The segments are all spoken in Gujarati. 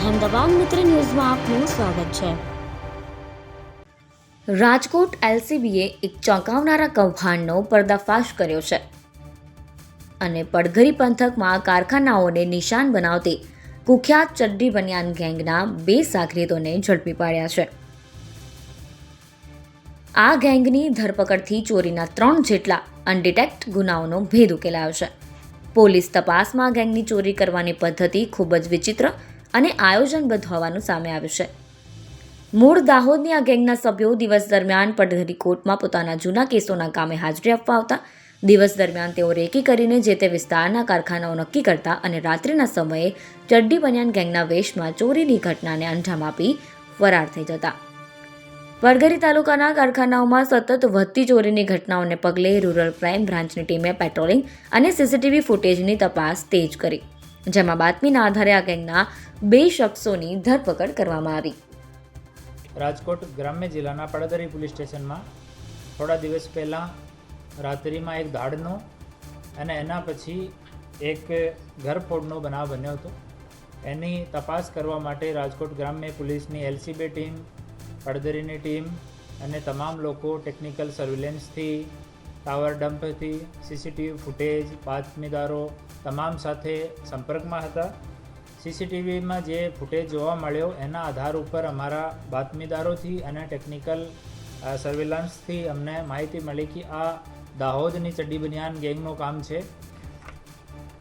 અહેમદાબાદ મિત્ર ન્યૂઝમાં આપનું સ્વાગત છે. રાજકોટ એલસીબીએ એક ચોંકાવનારા કૌભાંડનો પર્દાફાશ કર્યો છે. અને પડઘરી પંથકમાં કારખાનાઓને નિશાન બનાવતી કુખ્યાત ચડ્ડી બનિયાન ગેંગના બે સાગરીતોને ઝડપી પાડ્યા છે. આ ગેંગની ધરપકડથી ચોરીના ત્રણ જેટલા અનડિટેક્ટ ગુનાઓનો ભેદ ઉકેલાયો છે. પોલીસ તપાસમાં ગેંગની ચોરી કરવાની પદ્ધતિ ખૂબ જ વિચિત્ર અને આયોજનબદ્ધ હોવાનું સામે આવ્યું છે. મૂળ દાહોદની આ ગેંગના સભ્યો દિવસ દરમિયાન પડઘરી કોર્ટમાં પોતાના જૂના કેસોના કામે હાજરી આપવા આવતા. દિવસ દરમિયાન તેઓ રેકી કરીને જે તે વિસ્તારના કારખાનાઓ નક્કી કરતા અને રાત્રિના સમયે ચડ્ડી બનિયાન ગેંગના વેશમાં ચોરીની ઘટનાને અંજામ આપી ફરાર થઈ જતા. વડગરી તાલુકાના કારખાનાઓમાં સતત વધતી ચોરીની ઘટનાઓને પગલે રૂરલ ક્રાઇમ બ્રાન્ચની ટીમે પેટ્રોલિંગ અને સીસીટીવી ફૂટેજની તપાસ તેજ કરી. જેમાં બાતમીના આધારે આ ગેંગના બે શખ્સોની ધરપકડ કરવામાં આવી. રાજકોટ ગ્રામ્ય જિલ્લાના પડદરી પોલીસ સ્ટેશનમાં થોડા દિવસ પહેલાં રાત્રિમાં એક દાડનો અને એના પછી એક ઘરફોડનો બનાવ બન્યો હતો. એની તપાસ કરવા માટે રાજકોટ ગ્રામ્ય પોલીસની એલસીબી ટીમ, પડદરીની ટીમ અને તમામ લોકો ટેકનિકલ સર્વેલન્સથી ટાવર ડમ્પથી સીસીટીવી ફૂટેજ બાતમીદારો તમામ સાથે સંપર્કમાં હતા. સીસીટીવીમાં જે ફૂટેજ જોવા મળ્યો એના આધાર ઉપર અમારા બાતમીદારોથી અને ટેકનિકલ સર્વેલન્સથી અમને માહિતી મળી કે આ દાહોદની ચડ્ડી બનિયાન ગેંગનું કામ છે.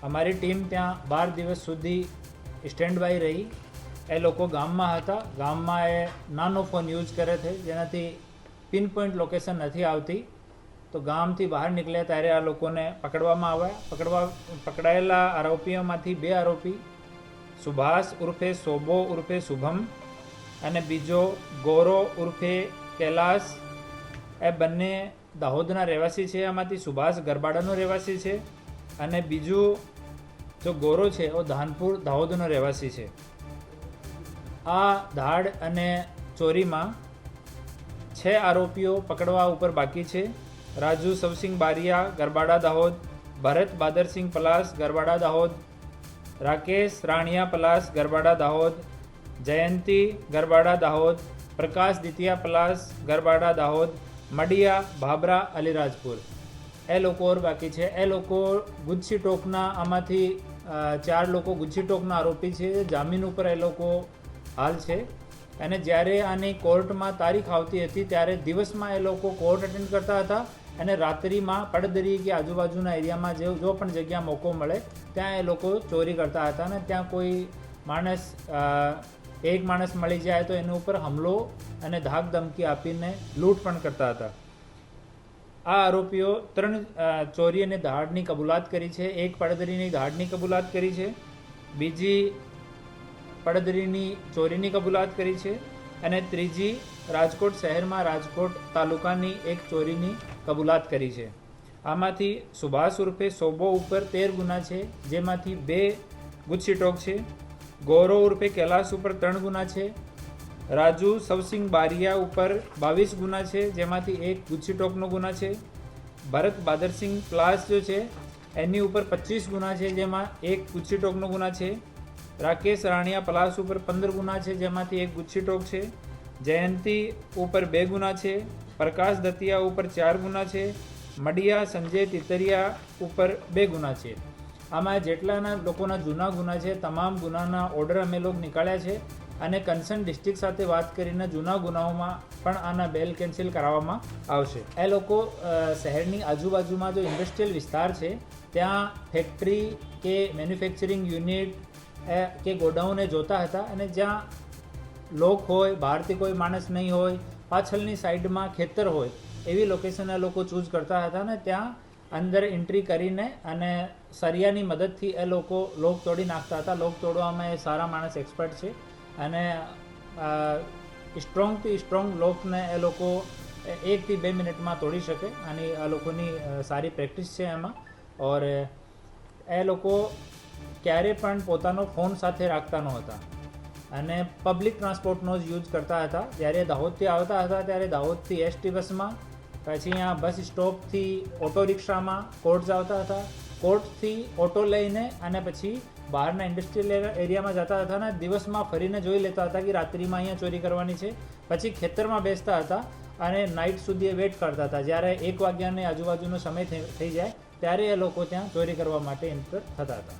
અમારી ટીમ ત્યાં બાર દિવસ સુધી સ્ટેન્ડ બાય રહી. એ લોકો ગામમાં હતા. ગામમાં એ નાનો ફોન યુઝ કરે છે, જેનાથી પિન પોઈન્ટ લોકેશન નથી આવતી. તો ગામથી બહાર નીકળ્યા ત્યારે આ લોકોને પકડવામાં આવ્યા. પકડવા, પકડાયેલા આરોપીઓમાંથી બે આરોપી સુભાષ ઉર્ફે સોબો ઉર્ફે શુભમ અને બીજો ગૌરવ ઉર્ફે કૈલાસ. એ બંને દાહોદના રહેવાસી છે. આમાંથી સુભાષ ગરબાડાનો રહેવાસી છે અને બીજું જો ગોરો છે, એ ધાનપુર દાહોદનો રહેવાસી છે. આ ધાડ અને ચોરીમાં છ આરોપીઓ પકડવા ઉપર બાકી છે. રાજુ સવસિંહ બારિયા, ગરબાડા દાહોદ, ભરત બાદરસિંહ પલાસ, ગરબાડા દાહોદ, રાકેશ રાણિયા પલાસ, ગરબાડા દાહોદ, જયંતી, ગરબાડા દાહોદ, પ્રકાશ દિતિયા પલાસ, ગરબાડા દાહોદ, મડિયા ભાબરા અલીરાજપુર. એ લોકો બાકી છે. એ લોકો ગુજસી ટોકના આમાંથી ચાર લોકો ગુજસી ટોકના આરોપી છે. જામીન ઉપર એ લોકો હાલ છે. અને જ્યારે આની કોર્ટમાં તારીખ આવતી હતી, ત્યારે દિવસમાં એ લોકો કોર્ટ અટેન્ડ કરતા હતા અને રાત્રિમાં પડદરી કે આજુબાજુના એરિયામાં જે જો પણ જગ્યા મોકો મળે, ત્યાં એ લોકો ચોરી કરતા હતા અને ત્યાં કોઈ માણસ એક માણસ મળી જાય તો એની ઉપર હુમલો અને ધાક ધમકી આપીને લૂંટ પણ કરતા હતા. આ આરોપીઓ ત્રણ ચોરી અને દહાડની કબૂલાત કરી છે. એક પડદરીની દહાડની કબૂલાત કરી છે. બીજી પડદરીની ચોરીની કબૂલાત કરી છે અને ત્રીજી રાજકોટ શહેરમાં રાજકોટ તાલુકાની એક ચોરીની કબૂલાત કરી છે. આમાંથી સુભાષ ઉર્ફે સોબો ઉપર તેર ગુના છે, જેમાંથી બે ગુચ્છી ટોક છે, ગૌરવ ઉર્ફે કૈલાસ ઉપર ત્રણ ગુના છે, રાજુ સવસિંગ બારિયા ઉપર બાવીસ ગુના છે, જેમાંથી એક ગુચ્છી ટોકનો ગુના છે, ભરત બાદરસિંહ પ્લાસ જો છે, એની ઉપર પચીસ ગુના છે, જેમાં એક ગુચ્છી ટોકનો ગુના છે રાકેશ રાણિયા પલાસ ઉપર પંદર ગુના છે, જેમાંથી એક ગુચ્છી ટોક છે, જયંતી ઉપર બે ગુના છે, પ્રકાશ દતિયા ઉપર ચાર ગુના છે, મડિયા સંજય તિતરિયા ઉપર બે ગુના છે. આમાં જેટલાના લોકોના જૂના ગુના છે, તમામ ગુનાના ઓર્ડર અમે લોકો નીકાળ્યા છે અને કન્સર્ન ડિસ્ટ્રિક્ટ સાથે વાત કરીને જૂના ગુનાઓમાં પણ આના બેલ કેન્સલ કરાવવામાં આવશે. એ લોકો શહેરની આજુબાજુમાં જો ઇન્ડસ્ટ્રીયલ વિસ્તાર છે, ત્યાં ફેક્ટરી કે મેન્યુફેક્ચરિંગ યુનિટ કે ગોડાઉને જોતા હતા અને જ્યાં લોક હોય, બહારથી કોઈ માણસ નહીં હોય, પાછળની સાઈડમાં ખેતર હોય, એવી લોકેશન એ લોકો ચૂઝ કરતા હતા ને ત્યાં અંદર એન્ટ્રી કરીને અને સરિયાની મદદથી એ લોકો લોક તોડી નાખતા હતા. લોક તોડવામાં એ સારા માણસ એક્સપર્ટ છે અને સ્ટ્રોંગથી સ્ટ્રોંગ લોકને એ લોકો એકથી બે મિનિટમાં તોડી શકે અને આ લોકોની સારી પ્રેક્ટિસ છે એમાં. ઓર, એ લોકો ક્યારે પણ પોતાનો ફોન સાથે રાખતા નહોતા. અને પબ્લિક ટ્રાન્સપોર્ટનો જ યુઝ કરતા હતા. જ્યારે દાહોદથી આવતા હતા, ત્યારે દાહોદથી એસટી બસમાં, પછી અહીંયા બસ સ્ટોપથી ઓટો રિક્ષામાં કોર્ટ્સ આવતા હતા. કોર્ટથી ઓટો લઈને અને પછી બહારના ઇન્ડસ્ટ્રીયલ એરિયામાં જતા હતા અને દિવસમાં ફરીને જોઈ લેતા હતા કે રાત્રિમાં અહીંયા ચોરી કરવાની છે. પછી ખેતરમાં બેસતા હતા અને નાઇટ સુધી એ વેટ કરતા હતા. જ્યારે એક વાગ્યાની આજુબાજુનો સમય થઈ થઈ જાય, ત્યારે એ લોકો ત્યાં ચોરી કરવા માટે એન્ટર થતા હતા.